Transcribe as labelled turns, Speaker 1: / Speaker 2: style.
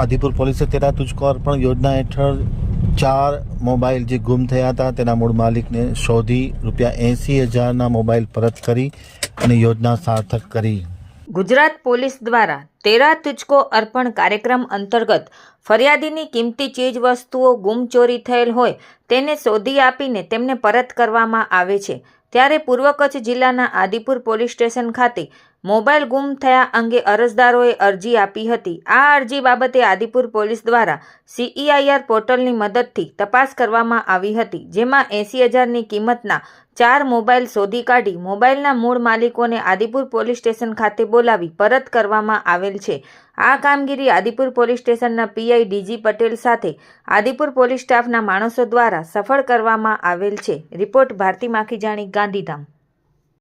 Speaker 1: આદિપુર પોલીસે તેરા તુજકો અર્પણ યોજના હેઠળ ચાર મોબાઈલ જે ગુમ થયા હતા, તેના મૂળ માલિકને શોધી રૂપિયા એંસી હજારના મોબાઈલ પરત કરી અને યોજના સાર્થક કરી.
Speaker 2: ગુજરાત પોલીસ દ્વારા તેરા તુચકો અર્પણ કાર્યક્રમ અંતર્ગત ફરિયાદીની કિંમતી ચીજ વસ્તુઓ ગુમ ચોરી થયેલ હોય તેને શોધી આપીને તેમને પરત કરવામાં આવે છે. ત્યારે પૂર્વ કચ્છ જિલ્લાના આદિપુર પોલીસ સ્ટેશન ખાતે મોબાઈલ ગુમ થયા અંગે અરજદારોએ અરજી આપી હતી. આ અરજી બાબતે આદિપુર પોલીસ દ્વારા સીઈઆઈઆર પોર્ટલની મદદથી તપાસ કરવામાં આવી હતી, જેમાં એંસી હજારની કિંમતના ચાર મોબાઈલ શોધી કાઢી મોબાઈલના મૂળ માલિકોને આદિપુર પોલીસ સ્ટેશન ખાતે બોલાવી પરત કરવામાં આવેલ છે. આ કામગીરી આદિપુર પોલીસ સ્ટેશનના પીઆઈ ડીજી પટેલ સાથે આદિપુર પોલીસ સ્ટાફના માણસો દ્વારા સફળ કરવામાં આવેલ છે. રિપોર્ટ ભારતી માખીજાણી, ગાંધીધામ.